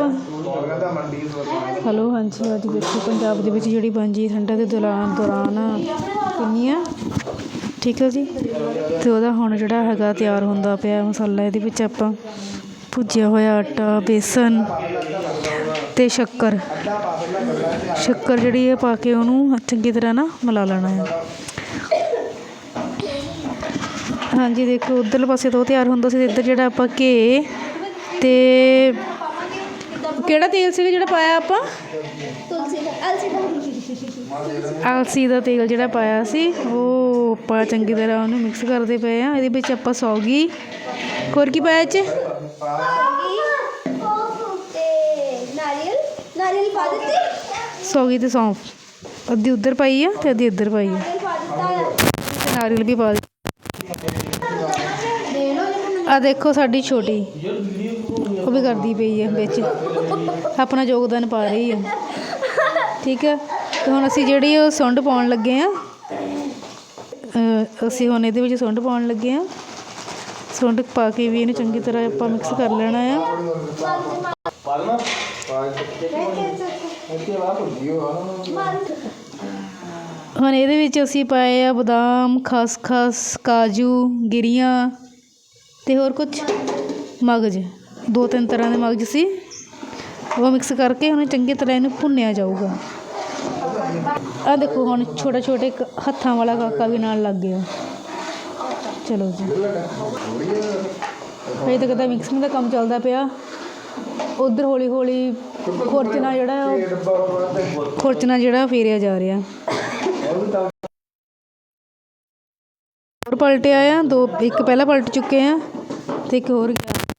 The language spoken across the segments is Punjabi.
ਆਪਾਂ ਹੈਲੋ, ਹਾਂਜੀ, ਅੱਜ ਦੇਖੋ ਪੰਜਾਬ ਦੇ ਵਿੱਚ ਜਿਹੜੀ ਬਾਂਜੀ ਠੰਡਾ ਦੇ ਦੌਰਾਨ ਦੌਰਾਨ ਕਿੰਨੀਆਂ? ਠੀਕ ਹੈ ਜੀ? ਅਤੇ ਉਹਦਾ ਹੁਣ ਜਿਹੜਾ ਹੈਗਾ ਤਿਆਰ ਹੁੰਦਾ ਪਿਆ ਮਸਾਲਾ, ਇਹਦੇ ਵਿੱਚ ਆਪਾਂ ਭੁੱਜਿਆ ਹੋਇਆ ਆਟਾ, ਬੇਸਨ ਅਤੇ ਸ਼ੱਕਰ। ਸ਼ੱਕਰ ਜਿਹੜੀ ਹੈ ਪਾ ਕੇ ਉਹਨੂੰ ਚੰਗੀ ਤਰ੍ਹਾਂ ਨਾ ਮਿਲਾ ਲੈਣਾ ਹੈ। ਹਾਂਜੀ, ਦੇਖੋ, ਉਧਰਲੇ ਪਾਸੇ ਤੋਂ ਉਹ ਤਿਆਰ ਹੁੰਦਾ ਸੀ ਇੱਧਰ ਜਿਹੜਾ ਆਪਾਂ ਘੇ ਅਤੇ ਕਿਹੜਾ ਤੇਲ ਸੀਗਾ ਜਿਹੜਾ ਪਾਇਆ ਆਪਾਂ? ਤੁਲਸੀ ਦਾ ਅਲਸੀ ਦਾ। ਅਲਸੀ ਦਾ ਤੇਲ ਜਿਹੜਾ ਪਾਇਆ ਸੀ ਉਹ ਆਪਾਂ ਚੰਗੀ ਤਰ੍ਹਾਂ ਉਹਨੂੰ ਮਿਕਸ ਕਰਦੇ ਪਏ ਆ ਇਹਦੇ ਵਿੱਚ ਆਪਾਂ ਸੌਗੀ। ਹੋਰ ਕੀ ਪਾਇਆ 'ਚ ਸੌਗੀ ਤੇ ਸੌਂਫ। ਅੱਧੀ ਉੱਧਰ ਪਾਈ ਆ ਤੇ ਅੱਧੀ ਇੱਧਰ ਪਾਈ ਆ। ਨਾਰੀਅਲ ਵੀ ਪਾ ਆ ਦੇਖੋ ਸਾਡੀ ਛੋਟੀ। ਉਹ ਵੀ ਕਰਦੀ ਪਈ ਹੈ ਵਿੱਚ। ਆਪਣਾ ਯੋਗਦਾਨ ਪਾ ਰਹੀ ਹੈ ਠੀਕ ਹੈ ਤੇ ਹੁਣ ਅਸੀਂ ਜਿਹੜੀ ਉਹ ਸੁੰਡ ਪਾਉਣ ਲੱਗੇ ਆ ਅਸੀਂ ਹੁਣ ਇਹਦੇ ਵਿੱਚ ਸੁੰਡ ਪਾਉਣ ਲੱਗੇ ਆ। ਸੁੰਡ ਪਾ ਕੇ ਵੀ ਇਹਨੂੰ ਚੰਗੀ ਤਰ੍ਹਾਂ ਆਪਾਂ ਮਿਕਸ ਕਰ ਲੈਣਾ ਆ। ਹੁਣ ਇਹਦੇ ਵਿੱਚ ਅਸੀਂ ਪਾਏ ਆ ਬਦਾਮ, ਖਸਖਸ, ਕਾਜੂ, ਗਿਰੀਆਂ ਤੇ ਹੋਰ ਕੁਝ ਮਗਜ। ਦੋ ਤਿੰਨ ਤਰ੍ਹਾਂ ਦੇ ਮਗਜ ਸੀ। ਉਹ ਮਿਕਸ ਕਰਕੇ ਉਹਨੂੰ ਚੰਗੀ ਤਰ੍ਹਾਂ ਇਹਨੂੰ ਭੁੰਨਿਆ ਜਾਊਗਾ ਆ ਦੇਖੋ ਹੁਣ ਛੋਟਾ ਛੋਟੇ ਇੱਕ ਹੱਥਾਂ ਵਾਲਾ ਕਾਕਾ ਵੀ ਨਾਲ ਲੱਗ ਗਿਆ ਚਲੋ ਜੀ ਅਜੇ ਤੱਕ ਤਾਂ ਮਿਕਸਿੰਗ ਦਾ ਕੰਮ ਚੱਲਦਾ ਪਿਆ ਉਧਰ ਹੌਲੀ ਹੌਲੀ ਖੁਰਚਣਾ ਜਿਹੜਾ ਉਹ ਖੁਰਚਣਾ ਜਿਹੜਾ ਫੇਰਿਆ ਜਾ ਰਿਹਾ ਹੋਰ ਪਲਟਿਆ ਆ ਦੋ ਇੱਕ ਪਹਿਲਾਂ ਪਲਟ ਚੁੱਕੇ ਆ ਤੇ ਇੱਕ ਹੋਰ ਗਿਆ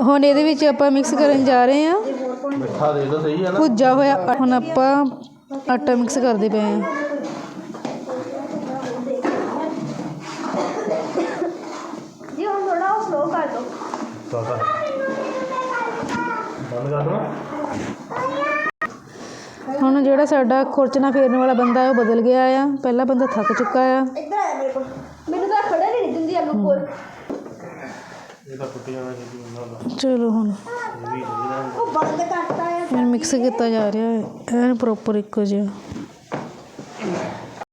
ਹੁਣ ਇਹਦੇ ਵਿੱਚ ਆਪਾਂ ਮਿਕਸ ਕਰਨ ਜਾ ਰਹੇ ਆ ਮਿੱਠਾ ਦੇ ਦੋ ਸਹੀ ਹੈ ਨਾ? ਭੁੱਜਾ ਹੋਇਆ ਆ- ਹੁਣ ਆਪਾਂ ਆਟਾ ਮਿਕਸ ਕਰਦੇ ਪਏ ਆ ਜੀ ਹੁਣ ਥੋੜਾ ਉਹ ਸਲੋ ਕਰ ਦੋ। ਸਾਦਾ ਬੰਦ ਕਰ ਦਵਾਂ ਹੁਣ ਜਿਹੜਾ ਸਾਡਾ ਖੁਰਚਣਾ ਫੇਰਨ ਵਾਲਾ ਬੰਦਾ ਹੈ ਉਹ ਬਦਲ ਗਿਆ ਆ। ਪਹਿਲਾ ਬੰਦਾ ਥੱਕ ਚੁੱਕਾ ਆ। ਇੱਧਰ ਆਇਆ ਮੇਰੇ ਕੋਲ ਮੈਨੂੰ ਤਾਂ ਖੜਾ ਨਹੀਂ ਦਿੰਦੀ ਆਲੂ ਕੋਲ। ਇਹ ਤਾਂ ਟੁੱਟ ਜਾਣਾ ਜੀ ਉਹਨਾਂ ਦਾ। ਚਲੋ ਹੁਣ। ਇਹ ਵੀ ਚਾਹੀਦਾ ਉਹ ਬੰਦ ਕਰਤਾ ਹੈ। ਇਹਨੂੰ ਮਿਕਸ ਕੀਤਾ ਜਾ ਰਿਹਾ ਹੈ। ਐਨ ਪ੍ਰੋਪਰ ਇੱਕੋ ਜਿਹਾ।